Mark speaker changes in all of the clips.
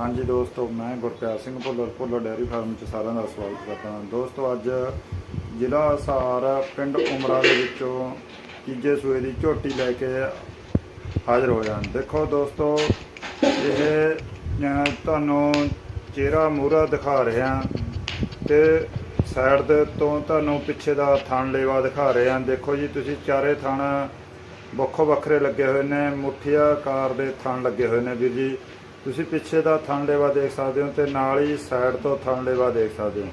Speaker 1: ਹਾਂਜੀ ਦੋਸਤੋ, ਮੈਂ ਗੁਰਪਿਆਰ ਸਿੰਘ ਭੁੱਲਰ ਭੁੱਲਰ ਡੇਅਰੀ ਫਾਰਮ ਚ ਸਾਰਿਆਂ ਦਾ ਸਵਾਗਤ ਕਰਦਾ ਹਾਂ। ਦੋਸਤੋ, ਅੱਜ ਜ਼ਿਲ੍ਹਾ ਸਾਰ ਪਿੰਡ ਉਮਰਾ ਦੇ ਵਿੱਚੋਂ ਤੀਜੇ ਸੂਏ ਦੀ ਝੋਟੀ ਲੈ ਕੇ ਹਾਜ਼ਰ ਹੋ ਜਾਣ ਦੇਖੋ ਦੋਸਤੋ, ਇਹ ਤੁਹਾਨੂੰ ਚਿਹਰਾ ਮੂਹਰਾ ਦਿਖਾ ਰਿਹਾ ਤੇ ਸਾਈਡ ਦੇ ਤੋਂ ਤੁਹਾਨੂੰ ਪਿੱਛੇ ਦਾ ਥਣ ਲੇਵਾ ਦਿਖਾ ਰਹੇ ਹਾਂ। ਦੇਖੋ ਜੀ, ਤੁਸੀਂ ਚਾਰੇ ਥਣ ਵੱਖੋ ਵੱਖਰੇ ਲੱਗੇ ਹੋਏ ਨੇ, ਮੁੱਠੀਆ ਆਕਾਰ ਦੇ ਥਣ ਲੱਗੇ ਹੋਏ ਨੇ। ਵੀਰ ਜੀ ਤੁਸੀਂ ਪਿੱਛੇ ਦਾ ਥਣ ਲੇਵਾ ਦੇਖ ਸਕਦੇ ਹੋ ਤੇ ਨਾਲ ਹੀ ਸਾਈਡ ਤੋਂ ਥਣ ਲੇਵਾ ਦੇਖ ਸਕਦੇ ਹੋ।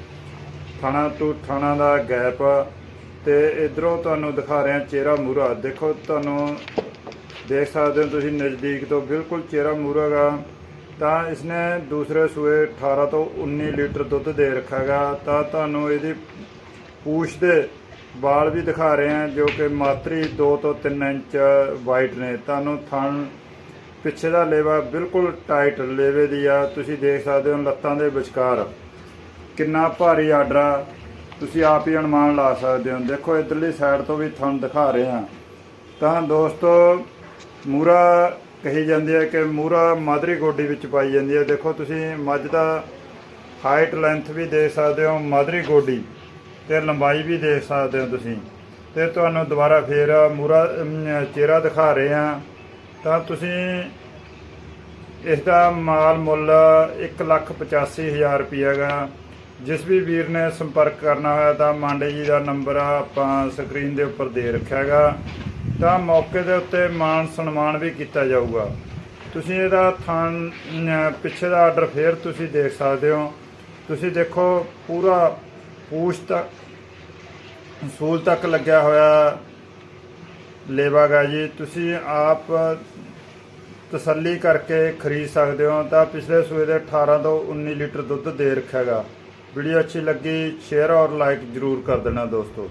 Speaker 1: ਥਣਾ ਟੂ ਥਣਾ ਦਾ ਗੈਪ ਤੇ ਇਧਰੋਂ ਤੁਹਾਨੂੰ ਦਿਖਾ ਰਿਹਾ ਚਿਹਰਾ ਮੂਰਾ ਦੇਖੋ ਤੁਹਾਨੂੰ ਦੇਖ ਸਕਦੇ ਹੋ ਤੁਸੀਂ ਨਜ਼ਦੀਕ ਤੋਂ ਬਿਲਕੁਲ ਚਿਹਰਾ ਮੂਰਾ ਗਾ। ਤਾਂ ਇਸਨੇ ਦੂਸਰੇ ਸੂਏ 18 ਤੋਂ 19 ਲੀਟਰ ਦੁੱਧ ਦੇ ਰੱਖਾਗਾ ਤਾਂ ਤੁਹਾਨੂੰ ਇਹਦੀ ਪੂਛ ਦੇ ਵਾਲ ਵੀ ਦਿਖਾ ਰਹੇ ਹਾਂ ਜੋ ਕਿ ਮਾਤਰੀ 2 ਤੋਂ 3 ਇੰਚ ਵਾਈਟ ਨੇ। ਤੁਹਾਨੂੰ ਥਣ ਪਿੱਛੇ ਦਾ ਲੇਵਾ ਬਿਲਕੁਲ ਟਾਈਟ ਲੇਵੇ ਦੀ ਆ। ਤੁਸੀਂ ਦੇਖ ਸਕਦੇ ਹੋ ਲੱਤਾਂ ਦੇ ਵਿਚਕਾਰ ਕਿੰਨਾ ਭਾਰੀ ਆਡਰਾ ਤੁਸੀਂ ਆਪ ਹੀ ਅਨੁਮਾਨ ਲਾ ਸਕਦੇ ਹੋ। ਦੇਖੋ, ਇਧਰਲੀ ਸਾਈਡ ਤੋਂ ਵੀ ਤੁਹਾਨੂੰ ਦਿਖਾ ਰਹੇ। ਹਾਂ ਤਾਂ ਦੋਸਤੋ ਮੂਰਾ ਕਹੀ ਜਾਂਦੀ ਹੈ ਕਿ ਮੂਰਾ ਮਾਦਰੀ ਗੋਡੀ ਵਿੱਚ ਪਾਈ ਜਾਂਦੀ ਹੈ। ਦੇਖੋ, ਤੁਸੀਂ ਮੱਝ ਦਾ ਹਾਈਟ ਲੈਂਥ ਵੀ ਦੇਖ ਸਕਦੇ ਹੋ, ਮਾਦਰੀ ਗੋਡੀ ਤੇ ਲੰਬਾਈ ਵੀ ਦੇਖ ਸਕਦੇ ਹੋ ਤੁਸੀਂ। ਤੇ ਤੁਹਾਨੂੰ ਦੁਬਾਰਾ ਫੇਰ ਮੂਰਾ ਚਿਹਰਾ ਦਿਖਾ ਰਹੇ ਹਾਂ। ਤਾਂ ਤੁਸੀਂ ਇਸ ਦਾ ਮਾਲ ਮੁੱਲ 185000 ਰੁਪਈਆ ਗਾ। ਜਿਸ ਵੀ ਵੀਰ ਨੇ ਸੰਪਰਕ ਕਰਨਾ ਹੋਇਆ ਤਾਂ ਮਾਂਡੇ ਜੀ ਦਾ ਨੰਬਰ ਆ ਆਪਾਂ ਸਕਰੀਨ ਦੇ ਉੱਪਰ ਦੇ ਰੱਖਿਆ ਗਾ। ਤਾਂ ਮੌਕੇ ਦੇ ਉੱਤੇ ਮਾਨ ਸਨਮਾਨ ਵੀ ਕੀਤਾ ਜਾਊਗਾ। ਤੁਸੀਂ ਇਹਦਾ ਥਾਨ ਪਿੱਛੇ ਦਾ ਆਰਡਰ ਫੇਰ ਤੁਸੀਂ ਦੇਖ ਸਕਦੇ ਹੋ। ਤੁਸੀਂ ਦੇਖੋ, ਪੂਰਾ ਪੂਛ ਤੱਕ, ਸੂਲ ਤੱਕ ਲੱਗਿਆ ਹੋਇਆ। ਲੇਵਾ ਗਾ ਜੀ। ਤੁਸੀਂ ਆਪ ਤਸੱਲੀ ਕਰਕੇ ਖਰੀਦ ਸਕਦੇ ਹੋ। ਤਾਂ ਪਿਛਲੇ ਸੂਏ ਦੇ 18 ਤੋਂ 19 ਲੀਟਰ ਦੁੱਧ ਦੇ ਰੱਖਿਆਗਾ ਵੀਡੀਓ ਅੱਛੀ ਲੱਗੀ, ਸ਼ੇਅਰ ਔਰ ਲਾਈਕ ਜਰੂਰ ਕਰ ਦੇਣਾ ਦੋਸਤੋ।